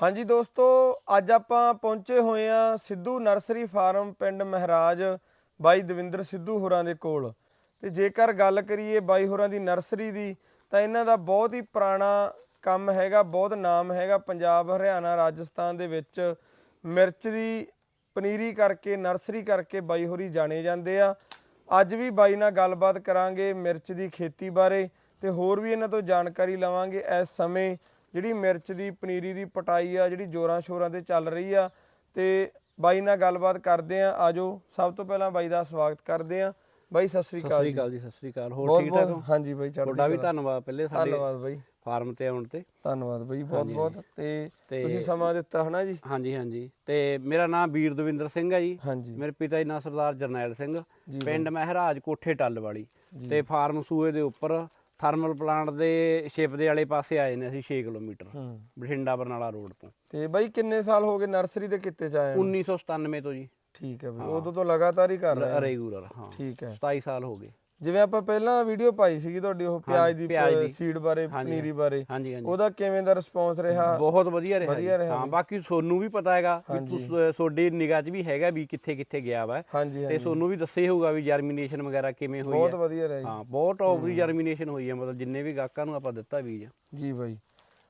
ਹਾਂਜੀ ਦੋਸਤੋ, ਅੱਜ ਆਪਾਂ ਪਹੁੰਚੇ ਹੋਏ ਆ ਸਿੱਧੂ ਨਰਸਰੀ ਫਾਰਮ ਪਿੰਡ ਮਹਿਰਾਜ ਬਾਈ ਦਵਿੰਦਰ ਸਿੱਧੂ ਹੋਰਾਂ ਦੇ ਕੋਲ। ਤੇ ਜੇਕਰ ਗੱਲ ਕਰੀਏ ਬਾਈ ਹੋਰਾਂ ਦੀ ਨਰਸਰੀ ਦੀ, ਤਾਂ ਇਹਨਾਂ ਦਾ ਬਹੁਤ ਹੀ ਪੁਰਾਣਾ ਕੰਮ ਹੈਗਾ, ਬਹੁਤ ਨਾਮ ਹੈਗਾ ਪੰਜਾਬ, ਹਰਿਆਣਾ, ਰਾਜਸਥਾਨ ਦੇ ਵਿੱਚ। ਮਿਰਚ ਦੀ ਪਨੀਰੀ ਕਰਕੇ, ਨਰਸਰੀ ਕਰਕੇ ਬਾਈ ਹੋਰੀ ਜਾਣੇ ਜਾਂਦੇ ਆ। ਅੱਜ ਵੀ ਬਾਈ ਨਾਲ ਗੱਲਬਾਤ ਕਰਾਂਗੇ ਮਿਰਚ ਦੀ ਖੇਤੀ ਬਾਰੇ ਤੇ ਹੋਰ ਵੀ ਇਹਨਾਂ ਤੋਂ ਜਾਣਕਾਰੀ ਲਵਾਂਗੇ ਇਸ ਸਮੇਂ। ਜਿਹੜੀ ਮਿਰਚ ਦੀ ਪਨੀਰੀ ਦੀ ਪਟਾਈ ਆ ਜਿਹੜੀ ਜੋਰਾਂ ਸ਼ੋਰਾਂ ਤੇ ਚੱਲ ਰਹੀ ਆ ਤੇ ਬਾਈ ਨਾਲ ਗੱਲਬਾਤ ਕਰਦੇ ਆ ਆਜੋ। ਸਭ ਤੋਂ ਪਹਿਲਾਂ ਬਾਈ ਦਾ ਸਵਾਗਤ ਕਰਦੇ ਆ। ਬਾਈ ਸਤਿ ਸ੍ਰੀ ਸਤਿ ਅਕਾਲ ਸ੍ਰੀ ਜੀ। ਅਕਾਲ ਜੀ ਸਤਿ ਸ੍ਰੀ ਅਕਾਲ। ਹੋਰ ਠੀਕ ਠਾਕ ਹਾਂਜੀ ਬਾਈ ਚੜ੍ਹਦੀ ਤੁਹਾਡਾ ਵੀ। ਧੰਨਵਾਦ ਪਹਿਲੇ ਸਾਡੇ ਧੰਨਵਾਦ ਬਾਈ। ਫਾਰਮ ਤੇ ਆਉਣ ਤੇ। ਧੰਨਵਾਦ ਬਾਈ ਬਹੁਤ ਬਹੁਤ। ਤੇ ਤੁਸੀਂ ਸਮਾਂ ਦਿੱਤਾ ਹਨਾ ਜੀ? ਹਾਂਜੀ ਹਾਂਜੀ। ਤੇ ਮੇਰਾ ਨਾਮ ਵੀਰ ਦਵਿੰਦਰ ਸਿੰਘ ਹੈ ਜੀ। ਮੇਰੇ ਪਿਤਾ ਜੀ ਨਾਂ ਸਰਦਾਰ ਜਰਨੈਲ ਸਿੰਘ। ਪਿੰਡ ਮਹਿਰਾਜ ਕੋਠੇ ਟੱਲ ਵਾਲੀ ਤੇ ਫਾਰਮ ਸੂਏ ਦੇ ਉੱਪਰ ਥਰਮਲ ਪਲਾਂਟ ਦੇ ਸ਼ਿਪ ਦੇ ਵਾਲੇ ਪਾਸੇ ਆਏ ਨੇ ਅਸੀਂ 6 ਕਿਲੋਮੀਟਰ ਬਠਿੰਡਾ ਬਰਨਾਲਾ ਰੋਡ ਤੋਂ। ਤੇ ਬਾਈ ਕਿੰਨੇ ਸਾਲ ਹੋ ਗਏ ਨਰਸਰੀ ਦੇ ਕਿੱਤੇ ਚ ਆਏ ਨੂੰ? 1997 ਤੋਂ ਜੀ। ਠੀਕ ਹੈ ਬਾਈ ਉਦੋਂ ਤੋਂ ਲਗਾਤਾਰ ਹੀ ਕਰ ਰਹੇ। ਰੈਗੂਲਰ ਹਾਂ। ਠੀਕ ਹੈ। 27 ਸਾਲ ਹੋ ਗਏ। ਜਿਵੇਂ ਆਪਾਂ ਪਹਿਲਾਂ ਵੀਡੀਓ ਪਾਈ ਸੀਗੀ ਤੁਹਾਡੀ ਉਹ ਪਿਆਜ਼ ਦੀ ਪਿਆਜ਼ ਦੀ। ਸੀਡ ਬਾਰੇ ਪਨੀਰੀ ਬਾਰੇ। ਹਾਂਜੀ ਹਾਂਜੀ। ਉਹਦਾ ਕਿਵੇਂ ਦਾ ਰਿਸਪੌਂਸ ਰਿਹਾ? ਬਹੁਤ ਵਧੀਆ ਰਿਹਾ ਵਧੀਆ ਜੀ। ਰਿਹਾ ਹਾਂ ਬਾਕੀ ਸੋਨੂੰ ਵੀ ਪਤਾ ਹੈਗਾ ਵੀ ਤੁਸ- ਤੁਹਾਡੀ ਨਿਗਾਹ 'ਚ ਵੀ ਹੈਗਾ ਵੀ ਕਿੱਥੇ ਕਿੱਥੇ ਗਿਆ ਵਾ। ਹਾਂਜੀ ਤੇ ਹਾਂਜੀ। ਸੋਨੂੰ ਵੀ ਦੱਸੇ ਹੋਊਗਾ ਵੀ ਜਰਮੀਨੇਸ਼ਨ ਵਗੈਰਾ ਕਿਵੇਂ ਹੋਈ ਬਹੁਤ ਹੈ ਵਧੀਆ ਰਿਹਾ ਜੀ। ਹਾਂ ਬਹੁਤ ਟੌਪ ਦੀ ਜਰਮੀਨੇਸ਼ਨ ਹੋਈ ਹੈ ਮਤਲਬ ਜਿੰਨੇ ਵੀ ਗਾਹਕਾਂ ਨੂੰ ਆਪਾਂ ਦਿੱਤਾ ਬੀਜ। ਜੀ ਬਾਈ।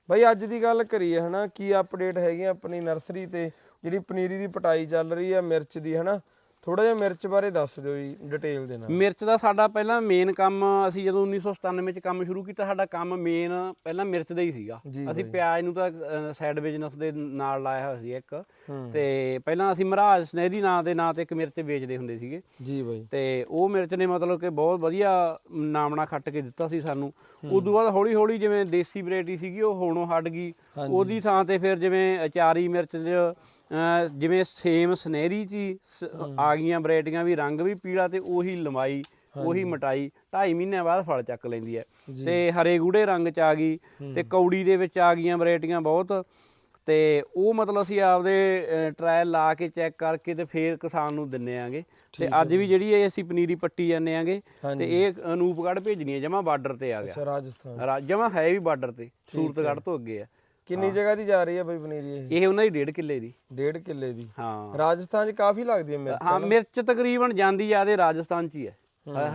ਬਾਈ ਅੱਜ ਦੀ ਗੱਲ ਕਰੀਏ ਹਨਾ ਕੀ ਅਪਡੇਟ ਹੈਗੀ ਆ ਆਪਣੀ ਨਰਸਰੀ ਤੇ? ਜਿਹੜੀ ਪਨੀਰੀ ਦੀ ਪਟਾਈ ਚੱਲ ਰਹੀ ਆ ਮਿਰਚ ਦੀ ਹਨਾ? ਥੋੜਾ ਜਿਹਾ ਮਿਰਚ ਬਾਰੇ ਦੱਸ ਦਿਓ ਜੀ ਡਿਟੇਲ ਦੇ ਨਾਲ। ਮਿਰਚ ਦਾ ਸਾਡਾ ਪਹਿਲਾਂ ਮੇਨ ਕੰਮ ਅਸੀਂ ਜਦੋਂ 1997 ਚ ਕੰਮ ਸ਼ੁਰੂ ਕੀਤਾ ਸਾਡਾ ਕੰਮ ਮੇਨ ਪਹਿਲਾਂ ਮਿਰਚ ਦਾ ਹੀ ਸੀਗਾ। ਅਸੀਂ ਪਿਆਜ਼ ਨੂੰ ਤਾਂ ਸਾਈਡ ਬਿਜ਼ਨਸ ਦੇ ਨਾਲ ਲਾਇਆ ਹੋਇਆ ਸੀ ਇੱਕ। ਤੇ ਪਹਿਲਾਂ ਅਸੀਂ ਮਹਾਰਾਜ ਸਨੇਹੀ ਨਾਂ ਦੇ ਨਾਂ ਤੇ ਇੱਕ ਮਿਰਚ ਵੇਚਦੇ ਹੁੰਦੇ ਸੀਗੇ। ਜੀ ਬਾਈ। ਤੇ ਉਹ ਮਿਰਚ ਨੇ ਮਤਲਬ ਕਿ ਬਹੁਤ ਵਧੀਆ ਨਾਮਣਾ ਖੱਟ ਕੇ ਦਿੱਤਾ ਸੀ ਸਾਨੂੰ। ਉਦੋਂ ਬਾਅਦ ਹੌਲੀ ਹੌਲੀ ਜਿਵੇਂ ਦੇਸੀ ਵੈਰਾਈਟੀ ਸੀਗੀ ਉਹ ਹੋਣੋਂ ਹਟ ਗਈ। ਉਹਦੀ ਥਾਂ ਤੇ ਫਿਰ ਜਿਵੇਂ ਅਚਾਰੀ ਮਿਰਚ ਚ ਜਿਵੇਂ ਸੇਮ ਸੁਨਹਿਰੀ ਚ ਆ ਗਈਆਂ ਵੈਰਾਈਟੀਆਂ ਵੀ ਰੰਗ ਵੀ ਪੀਲਾ ਤੇ ਉਹੀ ਲੰਬਾਈ ਉਹੀ ਮਟਾਈ 2.5 ਮਹੀਨਿਆਂ ਬਾਅਦ ਫਲ ਚੱਕ ਲੈਂਦੀ ਹੈ। ਤੇ ਹਰੇ ਗੂੜੇ ਰੰਗ ਚ ਆ ਗਈ ਤੇ ਕੌੜੀ ਦੇ ਵਿੱਚ ਆ ਗਈਆਂ ਵੈਰਾਈਟੀਆਂ ਬਹੁਤ। ਤੇ ਉਹ ਮਤਲਬ ਅਸੀਂ ਆਪਦੇ ਟ੍ਰਾਇਲ ਲਾ ਕੇ ਚੈੱਕ ਕਰਕੇ ਤੇ ਫੇਰ ਕਿਸਾਨ ਨੂੰ ਦਿੰਨੇ ਆਂਗੇ। ਤੇ ਅੱਜ ਵੀ ਜਿਹੜੀ ਇਹ ਅਸੀਂ ਪਨੀਰੀ ਪੱਟੀ ਜਾਂਦੇ ਆਂਗੇ ਤੇ ਇਹ ਅਨੂਪਗੜ੍ਹ ਭੇਜਣੀ ਹੈ ਜਮਾ ਬਾਰਡਰ ਤੇ ਆ ਗਿਆ। ਅੱਛਾ ਰਾਜਸਥਾਨ। ਜਮਾਂ ਹੈ ਵੀ ਬਾਰਡਰ ਤੇ ਸੂਰਤਗੜ੍ਹ ਤੋਂ ਅੱਗੇ ਆ ਕਿੰਨੀ ਜਗ੍ਹਾ ਦੀ ਜਾ ਰਹੀ ਹੈ ਬਾਈ ਪਨੀਰੀ ਇਹ? ਇਹ ਉਹਨਾਂ ਦੀ ਡੇਢ ਕਿੱਲੇ ਦੀ। ਡੇਢ ਕਿੱਲੇ ਦੀ। ਹਾਂ। ਰਾਜਸਥਾਨ 'ਚ ਕਾਫੀ ਲੱਗਦੀ ਹੈ ਮਿਰਚ ਹਾਂ ਮਿਰਚ ਤਕਰੀਬਨ ਜਾਂਦੀ ਜਿਆਦੇ ਰਾਜਸਥਾਨ ਚ ਹੀ ਹੈ।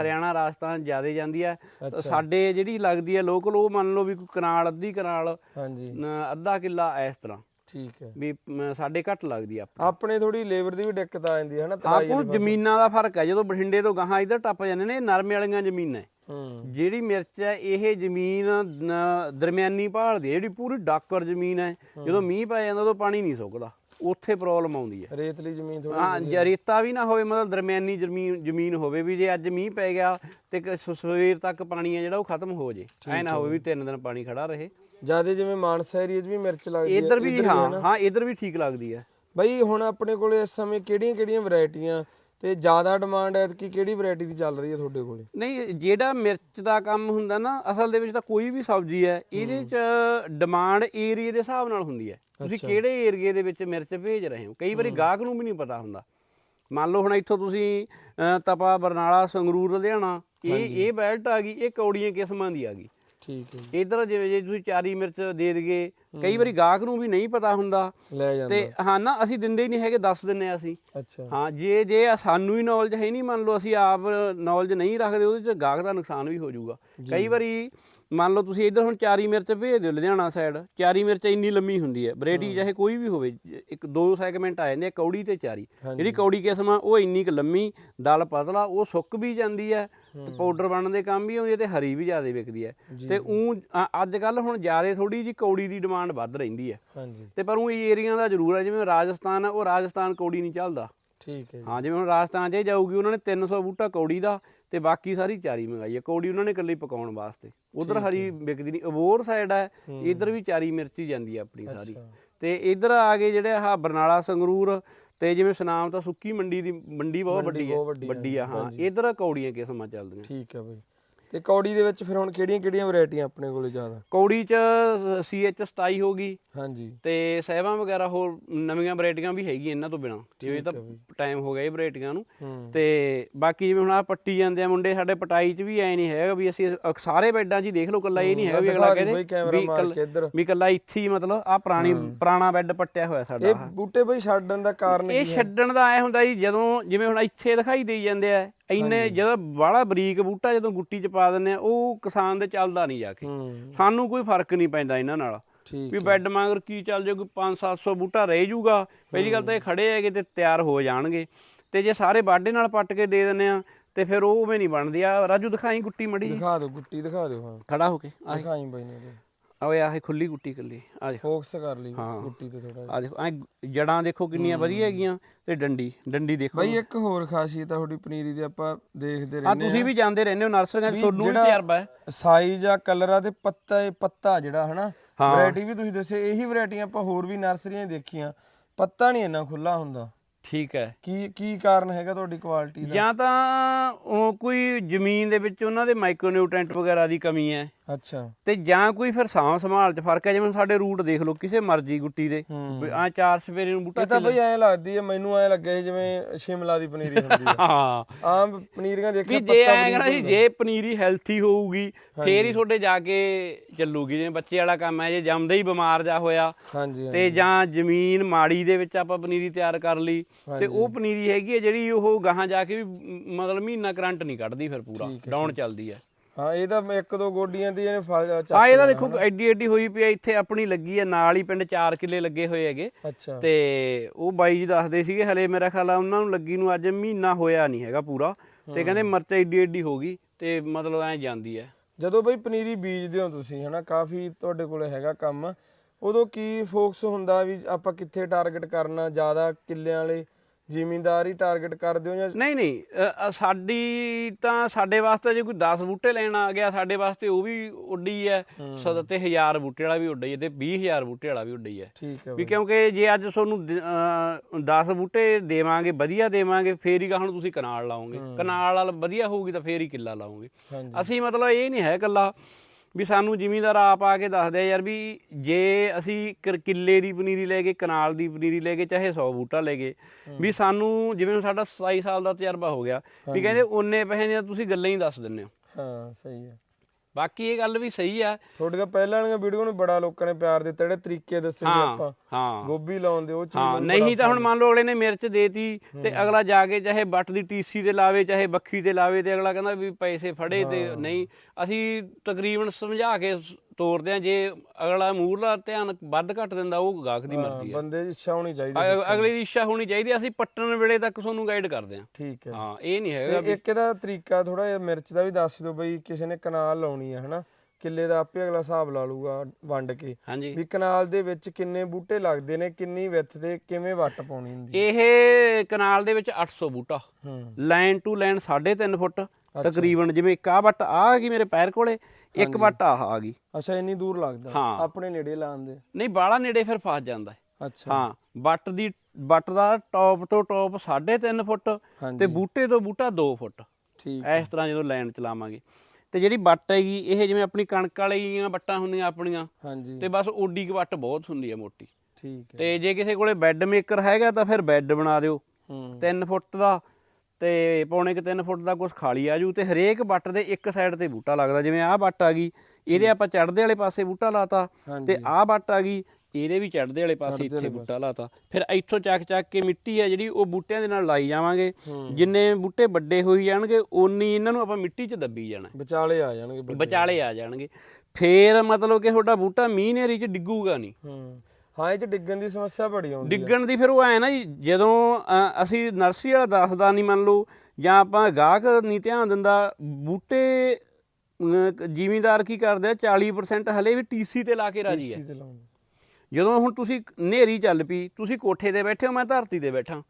ਹਰਿਆਣਾ ਰਾਜਸਥਾਨ ਜਿਆਦੇ ਜਾਂਦੀ ਹੈ ਸਾਡੇ ਜਿਹੜੀ ਲੱਗਦੀ ਹੈ ਲੋਕਲ ਉਹ ਮੰਨ ਲਓ ਵੀ ਕੋਈ ਕਨਾਲ ਅੱਧੀ ਕਨਾਲ ਹਾਂਜੀ। ਅੱਧਾ ਕਿੱਲਾ ਇਸ ਤਰ੍ਹਾਂ। ਠੀਕ ਹੈ। ਵੀ ਮ, ਸਾਡੇ ਘੱਟ ਲੱਗਦੀ ਆ ਆਪਣੇ। ਥੋੜੀ ਲੇਬਰ ਦੀ ਵੀ ਦਿੱਕਤ ਆ ਜਾਂਦੀ ਹੈ ਹਨਾ ਤਲਾਈ ਆਪੋ ਜ਼ਮੀਨਾਂ ਦਾ ਫ਼ਰਕ ਹੈ ਜਦੋਂ ਬਠਿੰਡੇ ਤੋਂ ਗਾਹਾਂ ਇੱਧਰ ਟੱਪ ਜਾਂਦੇ ਨੇ ਇਹ ਨਰਮੇ ਵਾਲੀਆਂ ਜ਼ਮੀਨਾਂ ਹੈ ਹੂੰ। ਜਿਹੜੀ ਮਿਰਚ ਹੈ ਇਹ ਜ਼ਮੀਨ ਨ- ਦਰਮਿਆਨੀ ਪਹਾੜ ਦੀ ਹੈ ਜਿਹੜੀ ਪੂਰੀ ਡਾਕਰ ਜ਼ਮੀਨ ਹੈ। ਜਦੋਂ ਮੀਂਹ ਪੈ ਜਾਂਦਾ ਉਦੋਂ ਪਾਣੀ ਨਹੀਂ ਸੁੱਕਦਾ। ਉੱਥੇ ਪ੍ਰੋਬਲਮ ਆਉਂਦੀ ਹੈ। ਰੇਤਲੀ ਜ਼ਮੀਨ ਥੋੜੀ ਹਾਂ ਜੇ ਰੇਤਾ ਵੀ ਨਾ ਹੋਵੇ ਮਤਲਬ ਦਰਮਿਆਨੀ ਜ਼ਮੀਨ ਜ਼ਮੀਨ ਹੋਵੇ ਵੀ ਜੇ ਅੱਜ ਮੀਂਹ ਪੈ ਗਿਆ ਤੇ ਕ- ਸ- ਸਵੇਰ ਤੱਕ ਪਾਣੀ ਹੈ ਜਿਹੜਾ ਉਹ ਖਤਮ ਹੋ ਜੇ। ਐ ਨਾ ਹੋਵੇ ਵੀ ਤਿੰਨ ਦਿਨ ਪਾਣੀ ਖੜਾ ਰਹੇ। ਜਿਆਦੇ ਜਿਵੇਂ ਮਾਨਸਾ ਏਰੀਆ 'ਚ ਵੀ ਮਿਰਚ ਲੱਗਦੀ ਹੈ ਇੱਧਰ ਵੀ ਹਾਂ ਹਾਂ ਇੱਧਰ ਵੀ ਠੀਕ ਲੱਗਦੀ ਹੈ। ਬਈ ਹੁਣ ਆਪਣੇ ਕੋਲੇ ਇਸ ਸਮੇਂ ਕਿਹੜੀਆਂ ਕਿਹੜੀਆਂ ਵੈਰਾਈਟੀਆਂ ਤੇ ਜ਼ਿਆਦਾ ਡਿਮਾਂਡ ਹੈ ਕਿ ਕਿਹੜੀ ਵੈਰਾਈਟੀ ਦੀ ਚੱਲ ਰਹੀ ਹੈ ਤੁਹਾਡੇ ਕੋਲੇ? ਨਹੀਂ ਜਿਹੜਾ ਮਿਰਚ ਦਾ ਕੰਮ ਹੁੰਦਾ ਨਾ ਅਸਲ ਦੇ ਵਿੱਚ ਤਾਂ ਕੋਈ ਵੀ ਸਬਜ਼ੀ ਹੈ ਇਹਦੇ ਚ ਡਿਮਾਂਡ ਏਰੀਆ ਦੇ ਹਿਸਾਬ ਨਾਲ ਹੁੰਦੀ ਹੈ। ਤੁਸੀਂ ਕਿਹੜੇ ਏਰੀਏ ਦੇ ਵਿੱਚ ਮਿਰਚ ਭੇਜ ਰਹੇ ਹੋ? ਕਈ ਵਾਰੀ ਗਾਹਕ ਨੂੰ ਵੀ ਨਹੀਂ ਪਤਾ ਹੁੰਦਾ। ਮੰਨ ਲਓ ਹੁਣ ਇੱਥੋਂ ਤੁਸੀਂ ਤਪਾ ਬਰਨਾਲਾ ਸੰਗਰੂਰ ਲੁਧਿਆਣਾ ਇਹ ਇਹ ਬੈਲਟ ਆ ਗਈ ਇਹ ਕੌੜੀਆਂ ਕਿਸਮਾਂ ਦੀ ਆ ਗਈ। ਠੀਕ ਹੈ। ਇਧਰ ਜਿਵੇਂ ਜੇ ਤੁਸੀਂ ਚਾਰੀ ਮਿਰਚ ਦੇ ਦਈਏ ਕਈ ਵਾਰੀ ਗਾਹਕ ਨੂੰ ਵੀ ਨਹੀਂ ਪਤਾ ਹੁੰਦਾ। ਤੇ ਹਾਂ ਨਾ ਅਸੀਂ ਦਿੰਦੇ ਹੀ ਨਹੀਂ ਹੈਗੇ ਦੱਸ ਦਿੰਨੇ ਆ ਅਸੀਂ। ਅੱਛਾ। ਹਾਂ ਜੇ ਜੇ ਸਾਨੂੰ ਹੀ ਨੌਲੇਜ ਹੈ ਨਹੀਂ ਮੰਨ ਲਓ ਅਸੀਂ ਆਪ ਨੌਲੇਜ ਨਹੀਂ ਰੱਖਦੇ ਉਹਦੇ ਚ ਗਾਹਕ ਦਾ ਨੁਕਸਾਨ ਵੀ ਹੋ ਜਾਊਗਾ। ਕਈ ਵਾਰੀ ਮੰਨ ਲਓ ਤੁਸੀਂ ਇੱਧਰ ਹੁਣ ਚਾਰੀ ਮਿਰਚ ਭੇਜ ਦਿਓ ਲੁਧਿਆਣਾ ਸਾਈਡ ਚਾਰੀ ਮਿਰਚ ਇੰਨੀ ਲੰਮੀ ਹੁੰਦੀ ਹੈ ਵੈਰਾਈਟੀ ਚਾਹੇ ਕੋਈ ਵੀ ਹੋਵੇ ਇੱਕ ਦੋ ਸੈਗਮੈਂਟ ਆ ਜਾਂਦੇ ਆ ਕੌੜੀ ਤੇ ਚਾਰੀ। ਜਿਹੜੀ ਕੌੜੀ ਕਿਸਮ ਆ ਉਹ ਇੰਨੀ ਕੁ ਲੰਮੀ ਦਲ ਪਤਲਾ ਉਹ ਸੁੱਕ ਵੀ ਜਾਂਦੀ ਹੈ ਤੇ ਪਾਊਡਰ ਬਣਨ ਦੇ ਕੰਮ ਵੀ ਆਉਂਦੀ ਹੈ ਤੇ ਹਰੀ ਵੀ ਜ਼ਿਆਦਾ ਵਿਕਦੀ ਹੈ। ਤੇ ਉਹ ਅੱਜ ਕੱਲ ਹੁਣ ਜ਼ਿਆਦਾ ਥੋੜੀ ਜੀ ਕੌੜੀ ਦੀ ਡਿਮਾਂਡ ਵੱਧ ਰਹਿੰਦੀ ਹੈ। ਤੇ ਪਰ ਉਹ ਏਰੀਆ ਦਾ ਜ਼ਰੂਰ ਹੈ ਜਿਵੇਂ ਰਾਜਸਥਾਨ ਆ ਉਹ ਰਾਜਸਥਾਨ ਕੌੜੀ ਨਹੀਂ ਚੱਲਦਾ। ਠੀਕ ਹੈ ਹਾਂ ਜਿਵੇਂ ਹੁਣ ਰਾਜਸਥਾਨ 'ਚ ਇਹ ਜਾਊਗੀ ਉਹਨਾਂ ਨੇ 300 ਬੂਟਾ ਕੌੜੀ ਦਾ ਤੇ ਬਾਕੀ ਸਾਰੀ ਚਾਰੀ ਮੰਗਾਈ ਹੈ। ਕੌੜੀ ਉਹਨਾਂ ਨੇ ਇਕੱਲੀ ਪਕਾਉਣ ਵਾਸਤੇ। ਉਧਰ ਹਰੀ ਵਿਕਦੀ ਨਹੀਂ। ਅਬੋਰ ਸਾਈਡ ਹੈ ਇਧਰ ਵੀ ਚਾਰੀ ਮਿਰਚੀ ਜਾਂਦੀ ਹੈ ਆਪਣੀ ਸਾਰੀ। ਤੇ ਇਧਰ ਆ ਗਏ ਜਿਹੜੇ ਆਹ ਬਰਨਾਲਾ ਸੰਗਰੂਰ ਤੇ ਜਿਵੇਂ ਸੁਨਾਮ ਤਾਂ ਸੁੱਕੀ ਮੰਡੀ ਦੀ ਮੰਡੀ ਬਹੁਤ ਵੱਡੀ ਹੈ। ਵੱਡੀ ਆ ਹਾਂ ਇਧਰ ਕੌੜੀਆਂ ਕਿਸਮਾਂ ਚੱਲਦੀਆਂ। ਠੀਕ ਹੈ ਬਈ। ਤੇ ਕੌੜੀ ਦੇ ਵਿੱਚ ਫਿਰ ਹੁਣ ਕਿਹੜੀਆਂ ਕਿਹੜੀਆਂ ਵੈਰਾਈਟੀਆਂ ਆਪਣੇ ਕੋਲੇ ਜ਼ਿਆਦਾ? ਕੌੜੀ ਚ CH 27 ਹੋ ਗਈ। ਹਾਂਜੀ। ਤੇ ਸਹਿਬਾਂ ਵਗੈਰਾ ਹੋਰ ਨਵੀਆਂ ਵੈਰਾਈਟੀਆਂ ਵੀ ਹੈਗੀਆਂ ਇਹਨਾਂ ਤੋਂ ਬਿਨਾ। ਜਿਵੇਂ ਤਾਂ ਟਾਈਮ ਹੋ ਗਿਆ ਇਹ ਵੈਰਾਈਟੀਆਂ ਨੂੰ। ਤੇ ਬਾਕੀ ਜਿਵੇਂ ਹੁਣ ਆ ਪੱਟੀ ਜਾਂਦੇ ਆ ਮੁੰਡੇ ਸਾਡੇ ਪਟਾਈ ਚ ਵੀ ਐ ਨਹੀਂ ਹੈਗਾ ਵੀ ਅਸੀਂ ਸਾਰੇ ਬੈੱਡਾਂ 'ਚ ਦੇਖ ਲਓ ਕੱਲਾ ਇਹ ਨਹੀਂ ਹੈਗਾ ਵੀ ਅਗਲਾ ਕਹਿੰਦੇ ਕੱਲ- ਵੀ ਕੱਲਾ ਇੱਥੇ ਹੀ ਮਤਲਬ ਆ ਪੁਰਾਣੀ ਪੁਰਾਣਾ ਬੈੱਡ ਪੱਟਿਆ ਹੋਇਆ ਸਾਡਾ ਇਹ ਬੂਟੇ ਬਈ ਛੱਡਣ ਦਾ ਕਾਰਨ ਇਹ ਛੱਡਣ ਦਾ ਐ ਹੁੰਦਾ ਜੀ ਜਦੋਂ ਜਿਵੇਂ ਹੁਣ ਇੱਥੇ ਦਿਖਾਈ ਦੇਈ ਜਾਂਦੇ ਆ ਇੰਨੇ ਜਦੋਂ ਬਾਹਲਾ ਬਰੀਕ ਬੂਟਾ ਜਦੋਂ ਗੁੱਟੀ ਚ ਪਾ ਆ ਉਹ ਕਿਸਾਨ ਦੇ ਚੱਲਦਾ ਨਹੀਂ ਜਾ ਕੇ। ਸਾਨੂੰ ਕੋਈ ਫ਼ਰਕ ਨਹੀਂ ਪੈਂਦਾ ਇਹਨਾਂ ਨਾਲ। ਵੀ ਬੈੱਡ ਮਗਰ ਕੀ ਚੱਲ ਜਾਊ ਕੋਈ 5-700 ਬੂਟਾ ਰਹਿ ਜਾਊਗਾ। ਪਹਿਲੀ ਗੱਲ ਤਾਂ ਇਹ ਖੜੇ ਹੈਗੇ ਤੇ ਤਿਆਰ ਹੋ ਜਾਣਗੇ। ਤੇ ਜੇ ਸਾਰੇ ਬਾਡੇ ਨਾਲ ਪੱਟ ਕੇ ਦੇ ਦਿੰਦੇ ਆ ਤੇ ਫਿਰ ਉਹ ਉਵੇਂ ਨਹੀਂ ਬਣਦੀ। ਆ ਰਾਜੂ ਦਿਖਾਈ ਗੁੱਟੀ ਮੜੀ ਦਿਖਾ ਦਿਓ ਗੁੱਟੀ ਦਿਖਾ ਦਿਓ ਹਾਂ। ਖੜਾ ਹੋ ਕੇ ਦਿਖਾਈ ਬਈ ਨੇ। ਓਏ ਆਹ ਖੁੱਲੀ ਗੁੱਟੀ ਕੱਲੀ ਆ ਦੇਖ। ਫੋਕਸ ਕਰ ਲਈ ਹਾਂ। ਗੁੱਟੀ ਤੇ ਥੋੜਾ ਆ ਦੇਖੋ ਐ ਜੜਾਂ ਦੇਖੋ ਕਿੰਨੀਆਂ ਵਧੀਆ ਹੈਗੀਆਂ ਤੇ ਡੰਡੀ ਡੰਡੀ ਦੇਖੋ। ਬਈ ਇੱਕ ਹੋਰ ਖਾਸੀਅਤ ਆ ਤੁਹਾਡੀ ਪਨੀਰੀ ਦੀ ਆਪਾਂ ਦੇਖਦੇ ਆ ਰਹਿੰਦੇ ਤੁਸੀਂ ਵੀ ਜਾਂਦੇ ਰਹਿੰਦੇ ਹੋ ਨਰਸਰੀਆਂ 'ਚ ਤੁਹਾਨੂੰ ਵੀ ਤਜਰਬਾ ਹੈ। ਸਾਈਜ਼ ਆ ਕਲਰ ਆ ਤੇ ਪੱਤਾ ਇਹ ਪੱਤਾ ਜਿਹੜਾ ਹਨਾ? ਹਾਂ। ਵੈਰਾਈਟੀ ਵੀ ਤੁਸੀਂ ਦੱਸੇ ਇਹੀ ਵੈਰਾਈਟੀਆਂ ਆਪਾਂ ਹੋਰ ਵੀ ਨਰਸਰੀਆਂ 'ਚ ਦੇਖੀਆਂ। ਪੱਤਾ ਨਹੀਂ ਇੰਨਾ ਖੁੱਲਾ ਹੁੰਦਾ। ਠੀਕ ਹੈ। ਕੀ ਕੀ ਕਾਰਨ ਹੈਗਾ ਤੁਹਾਡੀ ਕੁਆਲਿਟੀ ਦਾ? ਜਾਂ ਤਾਂ ਉਹ ਕੋਈ ਜ਼ਮੀਨ ਦੇ ਵਿੱਚ ਉਹਨਾਂ ਦੇ ਮਾਈਕਰੋਨਿਊਟ੍ਰੈਂਟ ਵਗੈਰਾ ਦੀ ਕਮੀ ਹੈ। ਅੱਛਾ। ਤੇ ਜਾਂ ਕੋਈ ਫਿਰ ਸਾਂਭ ਸੰਭਾਲ 'ਚ ਫ਼ਰਕ ਹੈ ਜਿਵੇਂ ਸਾਡੇ ਰੂਟ ਦੇਖ ਲਓ ਕਿਸੇ ਮਰਜ਼ੀ ਗੁੱਟੀ ਦੇ। ਹੂੰ। ਆ ਚਾਰ ਸਵੇਰੇ ਨੂੰ ਬੂਟਾ ਇਹ ਤਾਂ ਬਈ ਐਂ ਲੱਗਦੀ ਹੈ ਮੈਨੂੰ ਐਂ ਲੱਗਿਆ ਜਿਵੇਂ ਸ਼ਿਮਲਾ ਦੀ ਪਨੀਰੀ ਹੁੰਦੀ ਆ ਹਾਂ। ਆਮ ਪਨੀਰੀਆਂ ਵੀ ਦੇਖਿਆ ਜੇ ਪੱਤਾ ਐਂ ਬਰੀਕ ਕਹਿੰਦਾ ਸੀ ਹੁੰਦਾ। ਜੇ ਪਨੀਰੀ ਹੈਲਥੀ ਹੋਊਗੀ ਫੇਰ ਹੀ ਤੁਹਾਡੇ ਜਾ ਕੇ ਚੱਲੂਗੀ। ਜਿਵੇਂ ਬੱਚੇ ਵਾਲਾ ਕੰਮ ਹੈ ਜੇ ਜੰਮਦੇ ਹੀ ਬਿਮਾਰ ਜਾ ਹੋਇਆ ਹਾਂਜੀ ਤੇ ਜਾਂ ਜ਼ਮੀਨ ਮਾੜੀ ਦੇ ਵਿੱਚ ਆਪਾਂ ਪਨੀਰੀ ਤਿਆਰ ਕਰ ਲਈ ਤੇ ਉਹ ਪਨੀਰੀ ਹੈਗੀ ਹੈ ਜਿਹੜੀ ਉਹ ਗਾਹਾਂ ਜਾ ਕੇ ਵੀ ਮਤਲਬ ਮਹੀਨਾ ਕਰੰਟ ਨਹੀਂ ਕੱਢਦੀ ਫਿਰ ਪੂਰਾ ਡਾਊਨ ਚੱਲਦੀ ਹੈ। ਹਾਂ ਇਹ ਤਾਂ ਇੱਕ ਦੋ ਗੋਡੀਆਂ ਦੀ ਇਹਨੇ ਫਲ ਚੱਕ ਆ ਇਹਦਾ ਦੇਖੋ ਐਡੀ ਐਡੀ ਹੋਈ ਪਈ ਇੱਥੇ ਆਪਣੀ ਲੱਗੀ ਹੈ ਨਾਲ ਹੀ ਪਿੰਡ 4 ਕਿੱਲੇ ਲੱਗੇ ਹੋਏ ਹੈਗੇ। ਤੇ ਉਹ ਬਾਈ ਜੀ ਦੱਸਦੇ ਸੀਗੇ ਹਲੇ ਮੇਰਾ ਖਿਆਲ ਆ ਉਹਨਾਂ ਨੂੰ ਲੱਗੀ ਨੂੰ ਅੱਜ ਮਹੀਨਾ ਹੋਇਆ ਨਹੀਂ ਹੈਗਾ ਪੂਰਾ। ਤੇ ਕਹਿੰਦੇ ਮਿਰਚ ਐਡੀ ਐਡੀ ਹੋ ਗਈ ਤੇ ਮਤਲਬ ਐ ਜਾਂਦੀ ਹੈ। ਜਦੋਂ ਬਈ ਪਨੀਰੀ ਬੀਜਦੇ ਹੋ ਤੁਸੀਂ ਹਨਾ ਕਾਫੀ ਤੁਹਾਡੇ ਕੋਲੇ ਹੈਗਾ ਕੰਮ। ਉਦੋਂ ਕੀ ਫੋਕਸ ਹੁੰਦਾ ਵੀ ਆਪਾਂ ਕਿੱਥੇ ਟਾਰਗੇਟ ਕਰਨਾ ਜ਼ਿਆਦਾ ਕਿੱਲਿਆਂ ਵਾਲੇ ਜ਼ਿਮੀਂਦਾਰ ਹੀ ਟਾਰਗੇਟ ਕਰਦੇ ਹੋ ਜਾਂ ਨਹੀਂ ਨਹੀਂ ਅ, ਅ, ਸਾਡੀ ਤਾਂ ਸਾਡੇ ਵਾਸਤੇ ਜੇ ਕੋਈ 10 ਬੂਟੇ ਲੈਣ ਆ ਗਿਆ ਸਾਡੇ ਵਾਸਤੇ ਉਹ ਵੀ ਉੱਡੀ ਹੈ। ਸਦ ਤੇ 1000 ਬੂਟੇ ਵਾਲਾ ਵੀ ਉੱਡਾ ਹੀ ਤੇ 20000 ਬੂਟੇ ਵਾਲਾ ਵੀ ਉੱਡਾ ਹੀ। ਹੈ ਠੀਕ ਹੈ ਵੀ ਕਿਉਂਕਿ ਜੇ ਅੱਜ ਤੁਹਾਨੂੰ 10 ਬੂਟੇ ਦੇਵਾਂਗੇ ਵਧੀਆ ਦੇਵਾਂਗੇ ਫੇਰ ਹੀ ਨੂੰ ਤੁਸੀਂ ਕਨਾਲ ਲਾਓਗੇ। ਕਨਾਲ ਵਾਲ ਵਧੀਆ ਹੋਊਗੀ ਤਾਂ ਫੇਰ ਹੀ ਕਿੱਲਾ ਲਾਓਗੇ। ਹਾਂਜੀ। ਅਸੀਂ ਮਤਲਬ ਇਹ ਨਹੀਂ ਹੈ ਕੱਲਾ ਵੀ ਸਾਨੂੰ ਜ਼ਿਮੀਂਦਾਰ ਆਪ ਆ ਕੇ ਦੱਸਦੇ ਆ ਯਾਰ ਵੀ ਜੇ ਅਸੀਂ ਕਿੱਲੇ ਦੀ ਪਨੀਰੀ ਲੈ ਕੇ ਕਨਾਲ ਦੀ ਪਨੀਰੀ ਲੈ ਕੇ ਚਾਹੇ 100 ਬੂਟਾ ਲੈ ਕੇ ਵੀ ਸਾਨੂੰ ਜਿਵੇਂ ਸਾਡਾ 27 ਸਾਲ ਦਾ ਤਜਰਬਾ ਹੋ ਗਿਆ ਵੀ ਕਹਿੰਦੇ ਓਨੇ ਪੈਸੇ ਦੀਆਂ ਤੁਸੀਂ ਗੱਲਾਂ ਹੀ ਦੱਸ ਦਿੰਦੇ ਹੋ। ਹਾਂ ਸਹੀ ਹੈ। ਬਾਕੀ ਇਹ ਗੱਲ ਵੀ ਸਹੀ ਆ। ਤੁਹਾਡੇ ਤਾਂ ਪਹਿਲਾਂ ਵਾਲੀਆਂ ਵੀਡੀਓ ਨੂੰ ਬੜਾ ਲੋਕਾਂ ਨੇ ਪਿਆਰ ਦਿੱਤਾ ਜਿਹੜੇ ਤਰੀਕੇ ਦੱਸੇ ਆਪਾਂ। ਹਾਂ। ਗੋਭੀ ਲਾਉਣ ਦੇ ਉਹ ਚੀਜ਼ ਹਾਂ ਨਹੀਂ ਤਾਂ ਹੁਣ ਮੰਨ ਲਓ ਅਗਲੇ ਨੇ ਮਿਰਚ ਦੇਤੀ ਤੇ ਅਗਲਾ ਜਾ ਕੇ ਚਾਹੇ ਬੱਟ ਦੀ ਟੀਸੀ ਤੇ ਲਾਵੇ ਚਾਹੇ ਬੱਖੀ ਤੇ ਲਾਵੇ ਤੇ ਅਗਲਾ ਕਹਿੰਦਾ ਵੀ ਪੈਸੇ ਫੜੇ ਤੇ ਨਹੀਂ। ਅਸੀਂ ਤਕਰੀਬਨ ਸਮਝਾ ਕੇ ਤੋਰਦੇ ਆ ਜੇ ਅਗਲਾ ਮੂਹਰਲਾ ਧਿਆਨ ਵੱਧ ਘੱਟ ਦਿੰਦਾ ਉਹ ਗਾਹਕ ਦੀ ਮਰਜ਼ੀ ਆ। ਬੰਦੇ ਦੀ ਇੱਛਾ ਹੋਣੀ ਚਾਹੀਦੀ ਅ- ਅਗਲੇ ਦੀ। ਇੱਛਾ ਹੋਣੀ ਚਾਹੀਦੀ ਆ, ਅਸੀਂ ਪੱਟਣ ਵੇਲੇ ਤੱਕ ਤੁਹਾਨੂੰ ਗਾਈਡ ਕਰਦੇ ਆ। ਠੀਕ ਹੈ। ਹਾਂ ਇਹ ਨਹੀਂ ਹੈਗਾ ਤੇ ਇੱਕ ਇਹਦਾ ਤਰੀਕਾ ਥੋੜਾ ਜਿਹਾ ਮਿਰਚ ਦਾ ਵੀ ਦੱਸ ਦਿਓ ਬਈ ਕਿਸੇ ਨੇ ਕਨਾਲ ਲਾਉਣੀ ਹੈ ਹਨਾ? ਕਿੱਲੇ ਦਾ ਆਪੇ ਅਗਲਾ ਹਿਸਾਬ ਲਾ ਲੂਗਾ ਵੰਡ ਕੇ। ਹਾਂਜੀ। ਵੀ ਕਨਾਲ ਦੇ ਵਿੱਚ ਕਿੰਨੇ ਬੂਟੇ ਲੱਗਦੇ ਨੇ ਕਿੰਨੀ ਵਿੱਥ ਤੇ ਕਿਵੇਂ ਵੱਟ ਪਾਉਣੀ ਹੁੰਦੀ ਇਹ ਕਨਾਲ ਦੇ ਵਿੱਚ 800 ਬੂਟਾ। ਹੂੰ। Line to line 3.5 foot. ਤਕਰੀਬਨ ਜਿਵੇਂ ਇੱਕ ਆ ਵੱਟ ਆ ਆ ਗਈ ਮੇਰੇ ਪੈਰ ਕੋਲੇ ਇੱਕ ਵੱਟ ਆਹ ਆ ਗਈ। ਅੱਛਾ ਇੰਨੀ ਦੂਰ ਲੱਗਦਾ। ਆਪਣੇ ਨੇੜੇ ਲਾਉਂਦੇ ਨਹੀਂ ਬਾਲਾ ਨੇੜੇ ਫਿਰ ਫਸ ਜਾਂਦਾ ਅੱਛਾ। ਹਾਂ ਬੱਟ ਦੀ ਬੱਟ ਦਾ ਟੌਪ ਤੋਂ ਟੌਪ 3.5 ਫੁੱਟ ਤੇ ਬੂਟੇ ਤੋਂ ਬੂਟਾ 2 ਫੁੱਟ। ਠੀਕ ਇਸ ਤਰ੍ਹਾਂ ਜਦੋਂ ਲਾਈਨ ਚਲਾਵਾਂਗੇ ਤੇ ਜਿਹੜੀ ਬੱਟ ਹੈਗੀ ਇਹ ਜਿਵੇਂ ਆਪਣੀ ਕਣਕ ਵਾਲੀਆਂ ਬੱਟਾਂ ਹੁੰਦੀਆਂ ਆਪਣੀਆਂ ਹਾਂਜੀ। ਤੇ ਬਸ ਓਡੀ ਕੁ ਬੱਟ ਬਹੁਤ ਹੁੰਦੀ ਹੈ ਮੋਟੀ। ਠੀਕ ਹੈ। ਤੇ ਜੇ ਕਿਸੇ ਕੋਲੇ ਬੈੱਡ ਮੇਕਰ ਹੈਗਾ ਤਾਂ ਫਿਰ ਬੈੱਡ ਬਣਾ ਦਿਓ। ਹੂੰ। 3 ਫੁੱਟ ਦਾ ਤੇ ਪੌਣੇ ਕਿ 3 ਫੁੱਟ ਦਾ ਕੁਝ ਖਾਲੀ ਆ ਜੂ ਤੇ ਹਰੇਕ ਬੱਟ ਦੇ ਇੱਕ ਸਾਈਡ ਤੇ ਬੂਟਾ ਲੱਗਦਾ ਜਿਵੇਂ ਆਹ ਬੱਟ ਆ ਗਈ ਇਹਦੇ ਆਪਾਂ ਚੜਦੇ ਵਾਲੇ ਪਾਸੇ ਬੂਟਾ ਲਾਤਾ ਤੇ ਆਹ ਬੱਟ ਆ ਗਈ ਇਹਦੇ ਵੀ ਚੜਦੇ ਵਾਲੇ ਪਾਸੇ ਇੱਥੇ ਬੂਟਾ ਲਾਤਾ। ਫਿਰ ਇੱਥੋਂ ਚੱਕ ਚੱਕ ਕੇ ਮਿੱਟੀ ਆ ਜਿਹੜੀ ਉਹ ਬੂਟਿਆਂ ਦੇ ਨਾਲ ਲਾਈ ਜਾਵਾਂਗੇ। ਜਿੰਨੇ ਬੂਟੇ ਵੱਡੇ ਹੋਈ ਜਾਣਗੇ ਓਨੀ ਇਹਨਾਂ ਨੂੰ ਆਪਾਂ ਮਿੱਟੀ 'ਚ ਦੱਬੀ ਜਾਣਾ। ਵਿਚਾਲੇ ਆ ਜਾਣਗੇ। ਵਿਚਾਲੇ ਆ ਜਾਣਗੇ। ਫੇਰ ਮਤਲਬ ਕਿ ਤੁਹਾਡਾ ਬੂਟਾ ਮੀਂਹ ਨੇਰੀ 'ਚ ਡਿੱਗੂਗਾ ਨਹੀਂ। ਹੂੰ ਇਹ ਚ ਡਿੱਗਣ ਦੀ ਸਮੱਸਿਆ ਬੜੀ ਆਉਂਦੀ ਹੈ ਡਿੱਗਣ ਦੀ ਫਿਰ ਉਹ ਐ ਨਾ ਜੀ ਜਦੋਂ ਅ, ਅਸੀਂ ਨਰਸਰੀ ਵਾਲਾ ਦੱਸਦਾ ਨਹੀਂ ਮੰਨ ਲਓ ਜਾਂ ਆਪਾਂ ਗਾਹਕ ਨਹੀਂ ਧਿਆਨ ਦਿੰਦਾ ਬੂਟੇ ਜ਼ਿਮੀਂਦਾਰ ਕੀ ਕਰਦੇ ਆ 40% ਹਲੇ ਵੀ ਟੀਸੀ ਤੇ ਲਾ ਕੇ ਰਾਜੀ ਹੈ ਟੀਸੀ ਤੇ ਲਾਉਂਦੇ ਜਦੋਂ ਹੁਣ ਤੁਸੀਂ ਨੇਰੀ ਚੱਲ ਪਈ ਤੁਸੀਂ ਕੋਠੇ ਤੇ ਬੈਠੇ ਹੋ ਮੈਂ ਧਰਤੀ ਤੇ ਬੈਠਾ।